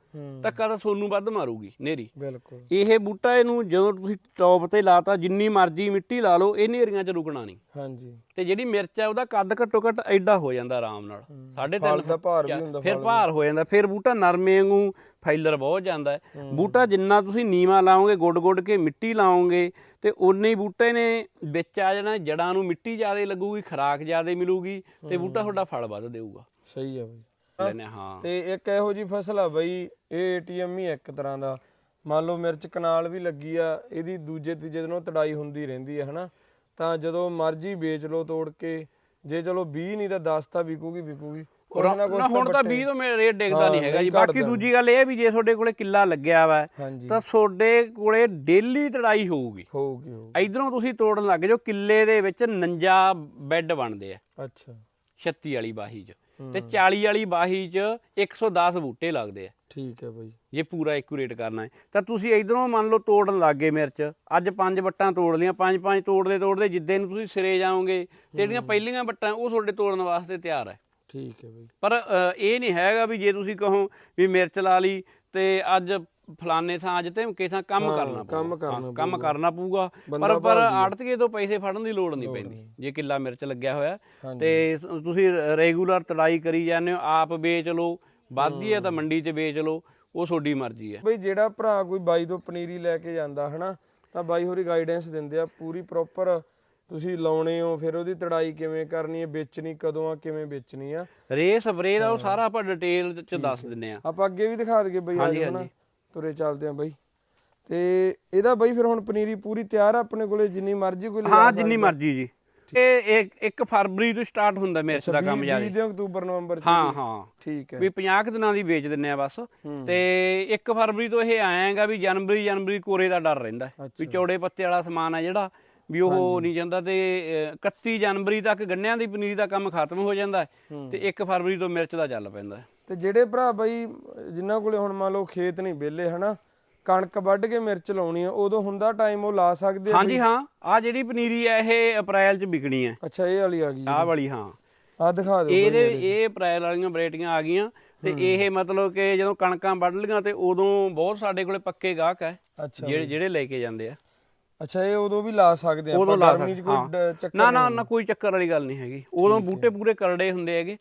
ਧੱਕਾ ਤਾਂ ਤੁਹਾਨੂੰ ਵੱਧ ਮਾਰੂਗੀ ਨੇਰੀ? ਬਿਲਕੁਲ। ਇਹ ਬੂਟਾ ਇਹਨੂੰ ਜਦੋਂ ਤੁਸੀਂ ਟੌਪ ਤੇ ਲਾਤਾ ਜਿੰਨੀ ਮਰਜ਼ੀ ਮਿੱਟੀ ਲਾ ਲਓ ਇਹ ਨੇਰੀਆਂ 'ਚ ਰੁਕਣਾ ਨਹੀਂ। ਹਾਂਜੀ। ਤੇ ਜਿਹੜੀ ਮਿਰਚ ਆ ਉਹਦਾ ਕੱਦ ਘੱਟੋ ਘੱਟ ਐਡਾ ਹੋ ਜਾਂਦਾ ਆਰਾਮ ਨਾਲ। ਸਾਢੇ ਫਲ ਤਿੰਨ ਦਾ ਭਾਰ ਵੀ ਹੁੰਦਾ ਫਿਰ ਭਾਰ ਹੋ ਜਾਂਦਾ ਫਿਰ ਬੂਟਾ ਨਰਮੇ ਵਾਂਗੂ ਫਾਈਲਰ ਬਹੁਤ ਜਾਂਦਾ ਬੂਟਾ ਜਿੰਨਾ ਤੁਸੀਂ ਨੀਵਾ ਲਾਓਗੇ ਗੁੱਡ ਗੁੱਡ ਕੇ ਮਿੱਟੀ ਲਾਓਗੇ ਤੇ ਉਨੇ ਹੀ ਬੂਟੇ ਨੇ ਵਿੱਚ ਆ ਜਾਣਾ ਜੜਾਂ ਨੂੰ ਮਿੱਟੀ ਜ਼ਿਆਦਾ ਲੱਗੂਗੀ ਖਰਾਕ ਜ਼ਿਆਦਾ ਮਿਲੂਗੀ ਤੇ ਬੂਟਾ ਤੁਹਾਡਾ ਫਲ ਵੱਧ ਦੇਊਗਾ। ਸਹੀ ਆ ਬਈ। ਲੈਨੇ ਹਾਂ। ਤੇ ਇੱਕ ਇਹੋ ਜੀ ਫਸਲ ਆ ਬਈ ਇਹ ਏਟੀਐਮ ਹੀ ਇੱਕ ਤਰ੍ਹਾਂ ਦਾ। ਮੰਨ ਲਓ ਮਿਰਚ ਕਨਾਲ ਵੀ ਲੱਗੀ ਆ ਇਹਦੀ ਦੂਜੇ ਤੀਜੇ ਦਿਨੋਂ ਤੜਾਈ ਹੁੰਦੀ ਰਹਿੰਦੀ ਹੈ ਹਨਾ? ਤਾਂ ਜਦੋਂ ਮਰਜ਼ੀ ਵੇਚ ਲਓ ਤੋੜ ਕੇ ਜੇ ਚਲੋ 20 ਨਹੀਂ ਤਾਂ 10 ਤਾਂ ਵਿਕੂਗੀ ਵਿਕੂਗੀ। ਕੁਛ ਨਾ ਕੁਛ ਹੁਣ ਤਾਂ 20 ਤੋਂ ਮੇਰੇ ਰੇਟ ਡਿੱਗਦਾ ਨਹੀਂ ਹੈਗਾ ਜੀ। ਬਾਕੀ ਦੂਜੀ ਗੱਲ ਇਹ ਵੀ ਜੇ ਤੁਹਾਡੇ ਕੋਲੇ ਕਿੱਲਾ ਲੱਗਿਆ ਵਾ ਤਾਂ ਤੁਹਾਡੇ ਕੋਲੇ ਡੇਲੀ ਤੜਾਈ ਹੋਊਗੀ। ਹੋਊਗੀ ਹੋਊਗੀ। ਇਧਰੋਂ ਤੁਸੀਂ ਤੋੜਨ ਲੱਗ ਜਾਓ ਕਿੱਲੇ ਦੇ ਵਿੱਚ 49 ਬੈੱਡ ਬਣਦੇ ਆ। ਅੱਛਾ। 36 ਵਾਲੀ ਬਾਹੀ 'ਚ। ਤੇ 40 ਵਾਲੀ ਬਾਹੀ 'ਚ 110 ਬੂਟੇ ਲੱਗਦੇ ਆ। ਠੀਕ ਹੈ ਬਈ। ਜੇ ਪੂਰਾ ਐਕੂਰੇਟ ਕਰਨਾ ਹੈ। ਤਾਂ ਤੁਸੀਂ ਇਧਰੋਂ ਮੰਨ ਲਓ ਤੋੜਨ ਲੱਗੇ ਮਿਰਚ। ਅੱਜ ਪੰਜ ਵੱਟਾਂ ਤੋੜ ਲੀਆਂ ਪੰਜ ਪੰਜ ਤੋੜਦੇ ਤੋੜਦੇ ਜਿੱਦੇ ਨੂੰ ਤੁਸੀਂ ਸਿਰੇ ਜਾਓਗੇ ਤੇ ਜਿਹੜੀਆਂ ਪਹਿਲੀਆਂ ਵੱਟਾਂ ਉਹ ਤੁਹਾਡੇ ਤੋੜਨ ਵਾਸਤੇ ਤਿਆਰ ਹੈ। ਠੀਕ ਹੈ ਬਈ। ਪਰ ਅ, ਇਹ ਨਹੀਂ ਹੈਗਾ ਵੀ ਜੇ ਤੁਸੀਂ ਕਹੋ ਵੀ ਮਿਰਚ ਲਾ ਲਈ ਤੇ ਅੱਜ ਫਲਾਣੇ ਥਾਂ ਅੱਜ ਤੇ ਕਿਸੇ ਥਾਂ ਕੰਮ ਕਰਨਾ ਪਊਗਾ। ਕੰਮ ਕਰਨਾ ਹਾਂ, ਕੰਮ ਕਰਨਾ ਪਊਗਾ। ਬੰਦਾ ਪਰ ਪਰ ਆੜਤੀਏ ਤੋਂ ਪੈਸੇ ਫੜਨ ਦੀ ਲੋੜ ਨਹੀਂ ਪੈਂਦੀ ਜੇ ਕਿੱਲਾ ਮਿਰਚ ਲੱਗਿਆ ਹੋਇਆ। ਹਾਂਜੀ। ਤੇ ਸ- ਤੁਸੀਂ ਰੈਗੂਲਰ ਤੜਾਈ ਕਰੀ ਜਾਂਦੇ ਹੋ ਆਪ ਵੇਚ ਲਓ ਵੱਧਦੀ ਹੈ ਤਾਂ ਮੰਡੀ 'ਚ ਵੇਚ ਲਓ ਉਹ ਤੁਹਾਡੀ ਮਰਜ਼ੀ ਹੈ। ਬਈ ਜਿਹੜਾ ਭਰਾ ਕੋਈ ਬਾਈ ਤੋਂ ਪਨੀਰੀ ਲੈ ਕੇ ਜਾਂਦਾ ਹਨਾ ਤਾਂ ਬਾਈ ਹੋਰੀ ਗਾਈਡੈਂਸ ਦਿੰਦੇ ਆ ਪੂਰੀ ਪ੍ਰੋਪਰ ਤੁਸੀਂ ਲਾਉਣੇ ਹੋ ਫਿਰ ਉਹਦੀ ਤੜਾਈ ਕਿਵੇਂ ਕਰਨੀ ਹੈ ਵੇਚਣੀ ਕਦੋਂ ਆ ਕਿਵੇਂ ਵੇਚਣੀ ਆ? ਰੇ ਸਪਰੇ ਦਾ ਉਹ ਸਾਰਾ ਆਪਾਂ ਡਿਟੇਲ 'ਚ ਦੱਸ ਦਿੰਨੇ ਆ ਆਪਾਂ ਅੱਗੇ ਵੀ ਦਿਖਾ ਦਈਏ ਬਈ ਹਾਂਜੀ, ਹਾਂਜੀ। ਤੁਰੇ ਚੱਲਦੇ ਆ ਬਈ। ਤੇ ਇਹਦਾ ਬਈ ਫਿਰ ਹੁਣ ਪਨੀਰੀ ਪੂਰੀ ਤਿਆਰ ਆ ਆਪਣੇ ਕੋਲੇ ਜਿੰਨੀ ਮਰਜ਼ੀ ਕੋਈ ਹਾਂ ਜਿੰਨੀ ਮਰਜ਼ੀ ਜੀ। ਇਹ 1 ਫਰਵਰੀ ਤੋਂ ਸਟਾਰਟ ਹੁੰਦਾ ਮਿਰਚ ਦਾ ਕੰਮ ਜ਼ਿਆਦਾ। 20 ਦੇ ਅਕਤੂਬਰ ਨਵੰਬਰ ਚ ਹਾਂ ਹਾਂ। ਠੀਕ ਹੈ। ਵੀ 50 ਕੁ ਦਿਨਾਂ ਦੀ ਵੇਚ ਦਿੰਨੇ ਆ ਬਸ। ਤੇ 1 ਫਰਵਰੀ ਤੋਂ ਇਹ ਆਏਗਾ ਵੀ ਜਨਵਰੀ ਜਨਵਰੀ ਕੋਰੇ ਦਾ ਡਰ ਰਹਿੰਦਾ। ਵੀ ਚੌੜੇ ਪੱਤੇ ਵਾਲਾ ਸਮਾਨ ਆ ਜਿਹੜਾ ਵੀ ਉਹ ਨਹੀਂ ਜਾਂਦਾ ਤੇ ਅਹ, 31 ਜਨਵਰੀ ਤੱਕ ਗੰਨਿਆਂ ਦੀ ਪਨੀਰੀ ਦਾ ਕੰਮ ਖਤਮ ਹੋ ਜਾਂਦਾ ਤੇ 1 ਫਰਵਰੀ ਤੋਂ ਮਿਰਚ ਦਾ ਚੱਲ ਪੈਂਦਾ। ਤੇ ਜਿਹੜੇ ਭਰਾ ਬਈ ਜਿਨ੍ਹਾਂ ਕੋਲੇ ਹੁਣ ਮੰਨ ਲਓ ਖੇਤ ਨਹੀਂ ਵਿਹਲੇ ਹਨਾ ਕਣਕ ਵੱਢ ਕੇ ਮਿਰਚ ਲਾਉਣੀ ਆ ਉਦੋਂ ਹੁੰਦਾ ਟਾਈਮ ਉਹ ਲਾ ਸਕਦੇ ਆ ਹਾਂਜੀ ਹਾਂ ਆ ਜਿਹੜੀ ਪਨੀਰੀ ਹੈ ਇਹ ਅਪ੍ਰੈਲ 'ਚ ਵਿਕਣੀ ਹੈ। ਅੱਛਾ ਇਹ ਵਾਲੀ ਆ ਗਈ ਆਹ ਵਾਲੀ ਹਾਂ। ਆ ਦਿਖਾ ਦਿਓ ਇਹਦੇ ਇਹ ਅਪ੍ਰੈਲ ਵਾਲੀਆਂ ਵੈਰਾਈਟੀਆਂ ਆ ਗਈਆਂ ਤੇ ਇਹ ਮਤਲਬ ਕਿ ਜਦੋਂ ਕਣਕਾਂ ਵੱਢ ਲੀਆਂ ਤੇ ਉਦੋਂ ਬਹੁਤ ਸਾਡੇ ਕੋਲੇ ਪੱਕੇ ਗਾਹਕ ਜਿਹੜੇ ਜਿਹੜੇ ਲੈ ਕੇ ਜਾਂਦੇ ਆ। ਅੱਛਾ ਇਹ ਉਦੋਂ ਵੀ ਲਾ ਸਕਦੇ ਆ ਆਪਾਂ ਗਰਮੀ ਚ ਕੋਈ ਚੱਕਰ ਨਾ ਨਾ ਨਾ ਕੋਈ ਚੱਕਰ ਵਾਲੀ ਗੱਲ ਨਹੀਂ ਹੈਗੀ। ਉਦੋਂ ਬੂਟੇ ਪੂਰੇ ਕਰੜੇ ਹੁੰਦੇ ਹੈਗੇ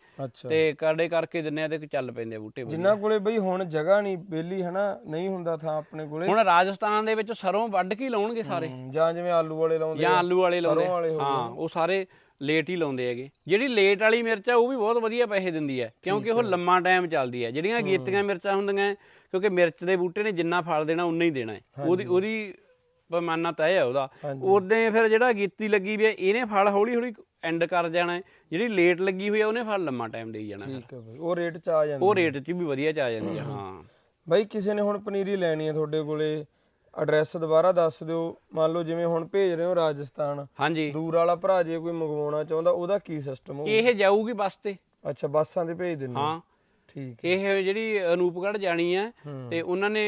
ਤੇ ਕਰੜੇ ਕਰਕੇ ਦਿੰਨੇ ਆ ਤੇ ਚੱਲ ਪੈਂਦੇ ਬੂਟੇ। ਜਿਨ੍ਹਾਂ ਕੋਲੇ ਬਈ ਹੁਣ ਜਗ੍ਹਾ ਨਹੀਂ ਬੇਲੀ ਹਨਾ ਨਹੀਂ ਹੁੰਦਾ ਥਾਂ ਆਪਣੇ ਕੋਲੇ। ਹੁਣ ਰਾਜਸਥਾਨ ਦੇ ਵਿੱਚ ਸਰੋਂ ਵੱਢ ਕੇ ਲਾਉਣਗੇ ਸਾਰੇ। ਜਾਂ ਜਿਵੇਂ ਆਲੂ ਵਾਲੇ ਲਾਉਂਦੇ ਜਾਂ ਆਲੂ ਵਾਲੇ ਲਾਉਂਦੇ ਹਾਂ ਉਹ ਸਾਰੇ ਲੇਟ ਹੀ ਲਾਉਂਦੇ ਹੈਗੇ। ਜਿਹੜੀ ਲੇਟ ਵਾਲੀ ਮਿਰਚ ਆ ਉਹ ਵੀ ਬਹੁਤ ਵਧੀਆ ਪੈਸੇ ਦਿੰਦੀ ਹੈ ਕਿਉਂਕਿ ਉਹ ਲੰਮਾ ਟਾਈਮ ਚੱਲਦੀ ਹੈ। ਜਿਹੜੀਆਂ ਗੀਤੀਆਂ ਮਿਰਚਾਂ ਹੁੰਦੀਆਂ ਕਿਉਂਕਿ ਮਿਰਚ ਦੇ ਬੂਟੇ ਨੇ ਜਿੰਨਾ ਫਲ ਦੇਣਾ ਉਨਾ ਹੀ ਦੇਣਾ ਹੈ। ਉਹਦੀ ਉਹਦੀ ਪੈਮਾਨਾ ਤੈਅ ਹੈ ਉਹਦਾ। ਉਦੋਂ ਫਿਰ ਜਿਹੜਾ ਗੀਤੀ ਲੱਗੀ ਵੀ ਹੈ ਇਹਨੇ ਫਲ ਹੌਲੀ ਹੌਲੀ ਐਂਡ ਕਰ ਜਾਣਾ। ਜਿਹੜੀ ਲੇਟ ਲੱਗੀ ਹੋਈ ਹੈ ਉਹਨੇ ਫਲ ਲੰਮਾ ਟਾਈਮ ਦੇਈ ਜਾਣਾ। ਠੀਕ ਹੈ ਬਈ। ਉਹ ਰੇਟ ਚ ਆ ਜਾਂਦਾ ਉਹ ਰੇਟ 'ਚ ਵੀ ਵਧੀਆ ਚ ਆ ਜਾਂਦੀ ਹੈ। ਹਾਂ। ਬਈ ਕਿਸੇ ਨੇ ਹੁਣ ਪਨੀਰੀ ਲੈਣੀ ਹੈ ਤੁਹਾਡੇ ਕੋਲੇ ਐਡਰੈਸ ਦੁਬਾਰਾ ਦੱਸ ਦਿਓ। ਮੰਨ ਲਓ ਜਿਵੇਂ ਹੁਣ ਭੇਜ ਰਹੇ ਹੋ ਰਾਜਸਥਾਨ। ਹਾਂਜੀ। ਦੂਰ ਵਾਲਾ ਭਰਾ ਜੇ ਕੋਈ ਮੰਗਵਾਉਣਾ ਚਾਹੁੰਦਾ ਉਹਦਾ ਕੀ ਸਿਸਟਮ ਹੋਊ? ਇਹ ਜਾਊਗੀ ਬੱਸ ਤੇ। ਅੱਛਾ ਬੱਸਾਂ ਤੇ ਭੇਜ ਦਿੰਦੇ ਹੋ? ਠੀਕ ਇਹ ਜਿਹੜੀ ਅਨੂਪਗੜ੍ਹ ਜਾਣੀ ਹੈ ਤੇ ਉਹਨਾਂ ਨੇ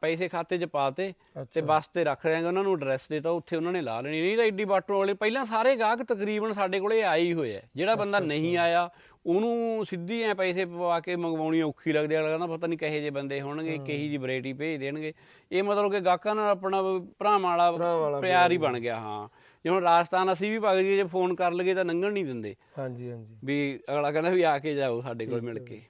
ਪੈਸੇ ਖਾਤੇ 'ਚ ਪਾਤੇ ਤੇ ਬੱਸ ਤੇ ਰੱਖ ਦਿਆਂਗੇ ਉਹਨਾਂ ਨੂੰ ਐਡਰੈਸ ਦੇਤਾ ਉੱਥੇ ਉਹਨਾਂ ਨੇ ਲਾ ਲੈਣੀ। ਨਹੀਂ ਤਾਂ ਏਡੀ ਬਾਟੋ ਵਾਲੇ ਪਹਿਲਾਂ ਸਾਰੇ ਗਾਹਕ ਤਕਰੀਬਨ ਸਾਡੇ ਕੋਲੇ ਆਏ ਹੀ ਹੋਏ ਆ। ਜਿਹੜਾ ਬੰਦਾ ਨਹੀਂ ਆਇਆ ਉਹਨੂੰ ਸਿੱਧੀ ਐ ਪੈਸੇ ਪਵਾ ਕੇ ਮੰਗਵਾਉਣੀ ਔਖੀ ਲੱਗਦੀ ਆ। ਕਹਿੰਦਾ ਪਤਾ ਨਹੀਂ ਕਹੇ ਜੇ ਬੰਦੇ ਹੋਣਗੇ ਕਹੀ ਜੀ ਵੈਰਾਈਟੀ ਭੇਜ ਦੇਣਗੇ। ਇਹ ਮਤਲਬ ਕਿ ਗਾਹਕਾਂ ਨਾਲ ਆਪਣਾ ਭਰਾਵਾਂ ਵਾਲਾ ਪਿਆਰ ਹੀ ਬਣ ਗਿਆ ਹਾਂ। ਜਿਵੇਂ ਹੁਣ ਰਾਜਸਥਾਨ ਅਸੀਂ ਵੀ ਭਗ ਜੀ ਜੇ ਫੋਨ ਕਰ ਲਗੇ ਤਾਂ ਲੰਘਣ ਨਹੀਂ ਦਿੰਦੇ। ਹਾਂਜੀ ਹਾਂਜੀ। ਵੀ ਅਗਲਾ ਕਹਿੰਦਾ ਵੀ ਆ ਕੇ ਜਾਓ ਸਾਡੇ ਕੋਲ ਮਿਲ ਕੇ।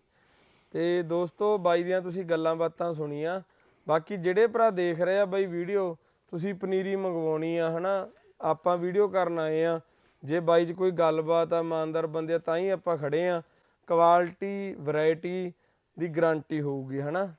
ਤੇ ਦੋਸਤੋ, ਬਾਈ ਦੀਆਂ ਤੁਸੀਂ ਗੱਲਾਂ ਬਾਤਾਂ ਸੁਣੀਆਂ। ਬਾਕੀ ਜਿਹੜੇ ਭਰਾ ਦੇਖ ਰਹੇ ਆ ਬਾਈ ਵੀਡੀਓ, ਤੁਸੀਂ ਪਨੀਰੀ ਮੰਗਵਾਉਣੀ ਆ, ਹਨਾ? ਆਪਾਂ ਵੀਡੀਓ ਕਰਨ ਆਏ ਆ। ਜੇ ਬਾਈ 'ਚ ਕੋਈ ਗੱਲਬਾਤ ਆ, ਇਮਾਨਦਾਰ ਬੰਦੇ ਆ, ਤਾਂ ਹੀ ਆਪਾਂ ਖੜੇ ਆ। ਕੁਆਲਿਟੀ, ਵੈਰਾਈਟੀ ਦੀ ਗਾਰੰਟੀ ਹੋਊਗੀ, ਹਨਾ?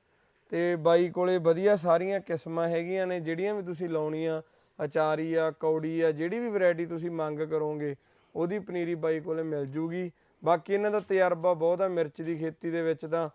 ਤੇ ਬਾਈ ਕੋਲੇ ਵਧੀਆ ਸਾਰੀਆਂ ਕਿਸਮਾਂ ਹੈਗੀਆਂ ਨੇ, ਜਿਹੜੀਆਂ ਵੀ ਤੁਸੀਂ ਲਾਉਣੀਆਂ, ਅਚਾਰੀ ਆ, ਕੌੜੀ ਆ, ਜਿਹੜੀ ਵੀ ਵੈਰਾਈਟੀ ਤੁਸੀਂ ਮੰਗ ਕਰੋਗੇ, ਉਹਦੀ ਪਨੀਰੀ ਬਾਈ ਕੋਲੇ ਮਿਲ ਜੂਗੀ। ਬਾਕੀ ਇਹਨਾਂ ਦਾ ਤਜਰਬਾ ਬਹੁਤ ਆ ਮਿਰਚ ਦੀ ਖੇਤੀ ਦੇ ਵਿੱਚ ਤਾਂ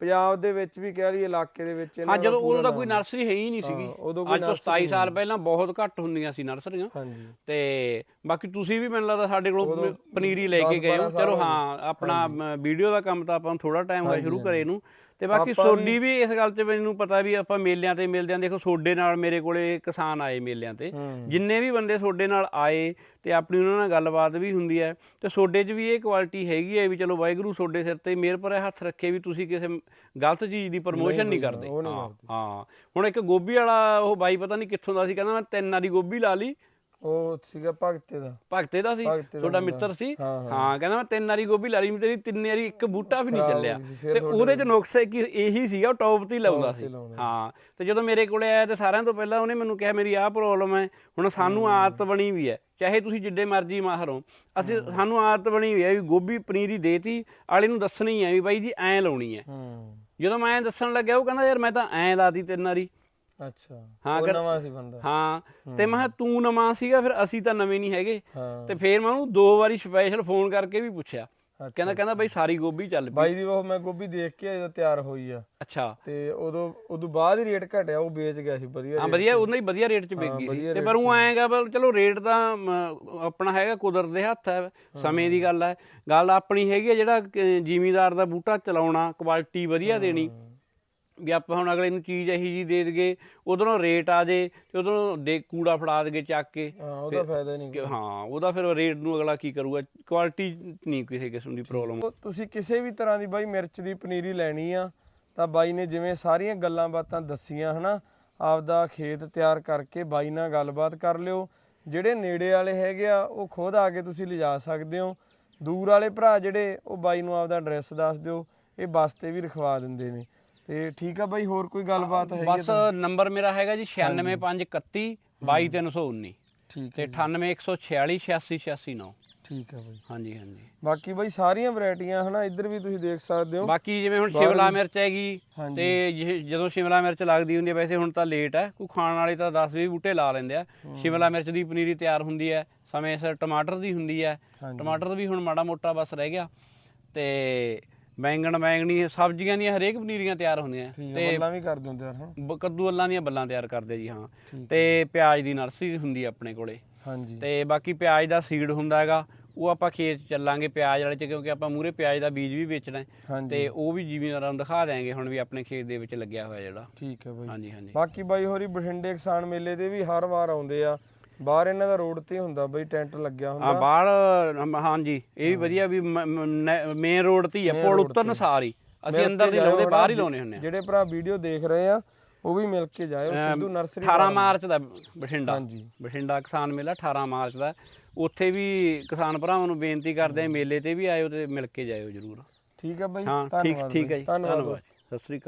ਪੰਜਾਬ ਦੇ ਵਿੱਚ ਵੀ ਕਹਿ ਲਈਏ ਇਲਾਕੇ ਦੇ ਵਿੱਚ ਇਹਨਾਂ ਹਾਂ ਜਦੋਂ ਉਦੋਂ ਤਾਂ ਕੋਈ ਨਰਸਰੀ ਹੈ ਹੀ ਨਹੀਂ ਸੀਗੀ। ਅੱਜ ਤੋਂ 27 ਸਾਲ ਪਹਿਲਾਂ ਬਹੁਤ ਘੱਟ ਹੁੰਦੀਆਂ ਸੀ ਨਰਸਰੀਆਂ ਹਾਂਜੀ। ਤੇ ਬਾਕੀ ਤੁਸੀਂ ਵੀ ਮੈਨੂੰ ਲੱਗਦਾ ਸਾਡੇ ਕੋਲੋਂ ਪਨੀਰੀ ਲੈ ਕੇ ਗਏ ਹੋ। ਚਲੋ ਹਾਂ ਆਪਣਾ ਵੀਡੀਓ ਦਾ ਕੰਮ ਤਾਂ ਆਪਾਂ ਨੂੰ ਥੋੜਾ ਟਾਈਮ ਹੋਇਆ ਸ਼ੁਰੂ ਕਰੇ ਨੂੰ। ਤੇ ਬਾਕੀ ਸੋਡੀ ਵੀ ਇਸ ਗੱਲ 'ਚ ਮੈਨੂੰ ਪਤਾ ਵੀ ਆਪਾਂ ਮੇਲਿਆਂ ਤੇ ਮਿਲਦੇ ਆਂ ਦੇਖੋ ਸੋਡੇ ਨਾਲ ਮੇਰੇ ਕੋਲੇ ਕਿਸਾਨ ਆਏ ਮੇਲਿਆਂ ਤੇ। ਜਿੰਨੇ ਵੀ ਬੰਦੇ ਸੋਡੇ ਨਾਲ ਆਏ ਤੇ ਆਪਣੀ ਉਹਨਾਂ ਨਾਲ ਗੱਲਬਾਤ ਵੀ ਹੁੰਦੀ ਹੈ। ਤੇ ਸੋਡੇ 'ਚ ਵੀ ਇਹ ਕੁਆਲਿਟੀ ਹੈਗੀ ਹੈ ਵੀ ਚਲੋ ਵਾਹਿਗੁਰੂ ਸੋਡੇ ਸਿਰ ਤੇ ਮਿਹਰ ਭਰਿਆ ਹੱਥ ਰੱਖੇ ਵੀ ਤੁਸੀਂ ਕਿਸੇ ਗਲਤ ਚੀਜ਼ ਦੀ ਪ੍ਰਮੋਸ਼ਨ ਨਹੀਂ ਕਰਦੇ। ਹਾਂ ਹਾਂ। ਹੁਣ ਇੱਕ ਗੋਭੀ ਵਾਲਾ ਉਹ ਬਾਈ ਪਤਾ ਨਹੀਂ ਕਿੱਥੋਂ ਦਾ ਸੀ ਕਹਿੰਦਾ ਮੈਂ ਤਿੰਨ ਵਾਰੀ ਗੋਭੀ ਲਾ ਲਈ ਉਹ ਸੀਗਾ ਭਗਤੇ ਦਾ। ਭਗਤੇ ਦਾ ਸੀ? ਭਗਤੇ ਦਾ ਤੁਹਾਡਾ। ਮਿੱਤਰ ਸੀ? ਹਾਂ, ਹਾਂ। ਹਾਂ ਕਹਿੰਦਾ ਮੈਂ ਤਿੰਨ ਵਾਰੀ ਗੋਭੀ ਲਾ ਲਈ ਮੈਂ ਤੇਰੀ ਤਿੰਨ ਵਾਰੀ ਇੱਕ ਬੂਟਾ ਵੀ ਨਹੀਂ ਖਰਾਬ ਹੋ ਚੱਲਿਆ ਗਈ ਸੀ, ਫਿਰ ਤੇ ਤੁਹਾਡੇ ਉਹਦੇ ਚ ਨੁਕਸ ਹੈ ਕਿ ਇਹੀ ਸੀਗਾ ਉਹ ਟੌਪ ਤੇ ਹੀ ਲਾਉਂਦਾ ਤੇ ਸੀ। ਲਾਉਂਦਾ। ਹਾਂ ਤੇ ਜਦੋਂ ਮੇਰੇ ਕੋਲੇ ਆਇਆ ਤੇ ਸਾਰਿਆਂ ਤੋਂ ਪਹਿਲਾਂ ਉਹਨੇ ਮੈਨੂੰ ਕਿਹਾ ਮੇਰੀ ਆਹ ਪ੍ਰੋਬਲਮ ਹੈ ਹੁਣ ਸਾਨੂੰ ਆਦਤ ਬਣੀ ਵੀ ਹੈ। ਚਾਹੇ ਤੁਸੀਂ ਜਿੱਡੇ ਮਰਜ਼ੀ ਮਾਹਰ ਹੋ। ਅਸੀਂ ਸਾਨੂੰ ਆਦਤ ਬਣੀ ਵੀ ਹੈ ਵੀ ਗੋਭੀ ਪਨੀਰੀ ਦੇਤੀ ਆਲੇ ਨੂੰ ਦੱਸਣੀ ਹੈ ਵੀ ਬਾਈ ਜੀ ਐਂ ਲਾਉਣੀ ਹੈ। ਹੂੰ। ਜਦੋਂ ਮੈਂ ਦੱਸਣ ਲੱਗਿਆ ਉਹ ਕਹਿੰਦਾ ਯਾਰ ਮੈਂ ਤਾਂ ਐਂ ਲਾਤੀ ਤਿੰਨ ਵਾਰੀ। ਅੱਛਾ। ਹਾਂ, ਉਹ ਨਵਾਂ ਸੀ ਬੰਦਾ। ਹਾਂ ਤੇ ਮੈਂ ਕਿਹਾ ਤੂੰ ਨਵਾਂ ਸੀਗਾ ਫਿਰ ਅਸੀਂ ਤਾਂ ਨਵੇਂ ਨਹੀਂ ਹੈਗੇ। ਹਾਂ। ਤੇ ਫੇਰ ਮੈਂ ਉਹਨੂੰ ਦੋ ਵਾਰੀ ਸਪੈਸ਼ਲ ਫੋਨ ਕਰਕੇ ਵੀ ਪੁੱਛਿਆ। ਅੱਛਾ, ਕਹਿੰਦਾ ਕਹਿੰਦਾ ਬਈ ਸਾਰੀ ਗੋਭੀ ਚੱਲ ਪਈ। ਬਾਈ ਦੀ ਉਹ ਮੈਂ ਗੋਭੀ ਦੇਖ ਕੇ ਜਦੋਂ ਤਿਆਰ ਹੋਈ ਆ। ਅੱਛਾ। ਤੇ ਉਦੋਂ ਉਦੋਂ ਬਾਅਦ ਹੀ ਰੇਟ ਘਟਿਆ ਉਹ ਵੇਚ ਗਿਆ ਸੀ ਵਧੀਆ ਹਾਂ rate ਵਧੀਆ। ਉਹਨਾਂ ਹੀ ਵਧੀਆ ਰੇਟ 'ਚ ਵਿਕ ਹਾਂ, ਗਈ ਸੀ। ਵਧੀਆ ਤੇ ਪਰ ਉਹ ਆਏਗਾ ਬਲ ਚਲੋ ਰੇਟ ਤਾਂ ਆਪਣਾ ਹੈਗਾ ਕੁਦਰਤ ਦੇ ਹੱਥ ਹੈ। ਸਮੇਂ ਦੀ ਗੱਲ ਹੈ ਗੱਲ ਆਪਣੀ ਹੈਗੀ ਹੈ ਜਿਹੜਾ ਜ਼ਿਮੀਦਾਰ ਦਾ ਬੂਟਾ ਚਲਾਉਣਾ ਕੁਆਲਿਟੀ ਵਧੀਆ ਦੇਣੀ। ਵੀ ਆਪਾਂ ਹੁਣ ਅਗਲੇ ਨੂੰ ਚੀਜ਼ ਇਹੀ ਜੀ ਦੇ ਦਈਏ ਉਧਰੋਂ ਰੇਟ ਆ ਜੇ ਤੇ ਉਧਰੋਂ ਦੇ ਕੂੜਾ ਫੜਾ ਦਈਏ ਚੱਕ ਕੇ। ਹਾਂ ਉਹਦਾ ਫਾਇਦਾ ਨਹੀਂ ਹਾਂ ਉਹਦਾ ਫਿਰ ਰੇਟ ਨੂੰ ਅਗਲਾ ਕੀ ਕਰੂਗਾ? ਕੁਆਲਿਟੀ ਨਹੀਂ ਕਿਸੇ ਕਿਸਮ ਦੀ ਪ੍ਰੋਬਲਮ ਤੁਸੀਂ ਕਿਸੇ ਵੀ ਤਰ੍ਹਾਂ ਦੀ ਬਾਈ ਮਿਰਚ ਦੀ ਪਨੀਰੀ ਲੈਣੀ ਆ ਤਾਂ ਬਾਈ ਨੇ ਜਿਵੇਂ ਸਾਰੀਆਂ ਗੱਲਾਂ ਬਾਤਾਂ ਦੱਸੀਆਂ ਹਨਾ ਆਪਦਾ ਖੇਤ ਤਿਆਰ ਕਰਕੇ ਬਾਈ ਨਾਲ ਗੱਲਬਾਤ ਕਰ ਲਿਓ। ਜਿਹੜੇ ਨੇੜੇ ਵਾਲੇ ਹੈਗੇ ਆ ਉਹ ਖੁਦ ਆ ਕੇ ਤੁਸੀਂ ਲਿਜਾ ਸਕਦੇ ਹੋ। ਦੂਰ ਵਾਲੇ ਭਰਾ ਜਿਹੜੇ ਉਹ ਬਾਈ ਨੂੰ ਆਪਦਾ ਐਡਰੈਸ ਦੱਸ ਦਿਓ। ਇਹ ਬੱਸ ਤੇ ਵੀ ਰਖਵਾ ਦਿੰਦੇ ਨੇ। ਤੇ ਠੀਕ ਆ ਬਾਈ ਹੋਰ ਕੋਈ ਗੱਲਬਾਤ ਹੈਗੀ ਬਸ ਨੰਬਰ ਮੇਰਾ ਹੈਗਾ ਜੀ 96531 22319 ਠੀਕ ਤੇ 98146 86669 ਠੀਕ ਆ ਬਾਈ। ਹਾਂਜੀ ਹਾਂਜੀ। ਬਾਕੀ ਬਾਈ ਸਾਰੀਆਂ ਵੈਰਾਈਟੀਆਂ ਹਨਾ ਇੱਧਰ ਵੀ ਤੁਸੀਂ ਦੇਖ ਸਕਦੇ ਹੋ। ਬਾਕੀ ਜਿਵੇਂ ਹੁਣ ਸ਼ਿਮਲਾ ਮਿਰਚ ਹੈਗੀ। ਤੇ ਜਦੋਂ ਸ਼ਿਮਲਾ ਮਿਰਚ ਲੱਗਦੀ ਹੁੰਦੀ ਹੈ ਵੈਸੇ ਹੁਣ ਤਾਂ ਲੇਟ ਹੈ ਕੋਈ ਖਾਣ ਵਾਲੇ ਤਾਂ 10 20 ਬੂਟੇ ਲਾ ਲੈਂਦੇ ਆ। ਸ਼ਿਮਲਾ ਮਿਰਚ ਦੀ ਪਨੀਰੀ ਤਿਆਰ ਹੁੰਦੀ ਹੈ ਸਮੇਂ ਸਿਰ ਟਮਾਟਰ ਦੀ ਹੁੰਦੀ ਹੈ। ਟਮਾਟਰ ਵੀ ਹੁਣ ਮਾੜਾ ਮੋਟਾ ਬਸ ਰਹਿ ਗਿਆ। ਤੇ ਬੈਂਗਣ ਬੈਂਗਣੀ ਸਬਜ਼ੀਆਂ ਦੀਆਂ ਹਰੇਕ ਪਨੀਰੀਆਂ ਤਿਆਰ ਹੁੰਦੀਆਂ ਠੀਕ ਬੱਲਾਂ ਵੀ ਕਰ ਦਿੰਦੇ ਆ ਹਾਂ ਬ- ਕੱਦੂ ਅੱਲਾਂ ਦੀਆਂ ਬੱਲਾਂ ਤਿਆਰ ਕਰਦੇ ਜੀ ਹਾਂ। ਤੇ ਪਿਆਜ਼ ਦੀ ਨਰਸਰੀ ਹੁੰਦੀ ਆਪਣੇ ਕੋਲੇ। ਹਾਂਜੀ। ਤੇ ਬਾਕੀ ਪਿਆਜ਼ ਦਾ ਸੀਡ ਹੁੰਦਾ ਹੈਗਾ ਉਹ ਆਪਾਂ ਖੇਤ 'ਚ ਚੱਲਾਂਗੇ ਪਿਆਜ਼ ਵਾਲੇ ਚ ਕਿਉਂਕਿ ਆਪਾਂ ਮੂਰੇ ਪਿਆਜ਼ ਦਾ ਬੀਜ ਵੀ ਵੇਚਣਾ ਹੈ। ਹਾਂਜੀ। ਤੇ ਉਹ ਵੀ ਜ਼ਿਮੀਂਦਾਰਾਂ ਨੂੰ ਦਿਖਾ ਦਿਆਂਗੇ ਹੁਣ ਵੀ ਆਪਣੇ ਖੇਤ ਦੇ ਵਿੱਚ ਲੱਗਿਆ ਹੋਇਆ ਜਿਹੜਾ। ਠੀਕ ਹੈ ਬਾਈ। ਹਾਂਜੀ ਹਾਂਜੀ। ਬਾਕੀ ਬਾਈ ਹੋਰੀ ਬਠਿੰਡੇ ਕਿਸਾਨ ਮੇਲੇ ਤੇ ਵੀ ਹਰ ਵਾਰ ਆਉਂਦੇ ਆ। ਬਾਹਰ ਇਹਨਾਂ ਦਾ ਰੋਡ ਤੇ ਹੁੰਦਾ ਬਈ ਟੈਂਟ ਲੱਗਿਆ ਆ ਹੁੰਦਾ ਬਾਹਰ ਹਾਂਜੀ ਇਹ ਵੀ ਵਧੀਆ ਵੀ ਮੇਨ ਰੋਡ ਤੇ ਹੀ ਹੈ। ਪੁਲ ਉਤਰਨ ਸਾਰੀ ਅਸੀਂ ਅੰਦਰ ਨਹੀਂ ਲਾਉਂਦੇ ਬਾਹਰ ਹੀ ਲਾਉਨੇ ਹੁੰਨੇ ਆ। ਜਿਹੜੇ ਭਰਾ ਵੀਡੀਓ ਦੇਖ ਰਹੇ ਆ ਉਹ ਵੀ ਮਿਲ ਕੇ ਜਾਇਓ ਸਿੱਧੂ ਨਰਸਰੀ 18 ਮਾਰਚ ਦਾ ਬਠਿੰਡਾ। ਹਾਂਜੀ। ਬਠਿੰਡਾ ਕਿਸਾਨ ਮੇਲਾ 18 ਮਾਰਚ ਦਾ। ਉੱਥੇ ਵੀ ਕਿਸਾਨ ਭਰਾਵਾਂ ਨੂੰ ਬੇਨਤੀ ਕਰਦੇ ਆ ਮੇਲੇ ਤੇ ਵੀ ਆਇਓ ਤੇ ਮਿਲ ਕੇ ਜਾਇਓ ਜਰੂਰ। ਠੀਕ ਹੈ ਬਾਈ ਹਾਂ ਠੀਕ ਧੰਨਵਾਦ ਠੀਕ ਬਾਈ, ਹੈ ਜੀ ਧੰਨਵਾਦ ਧੰਨਵਾਦ। ਸਤਿ ਸ੍ਰੀ ਅਕਾਲ।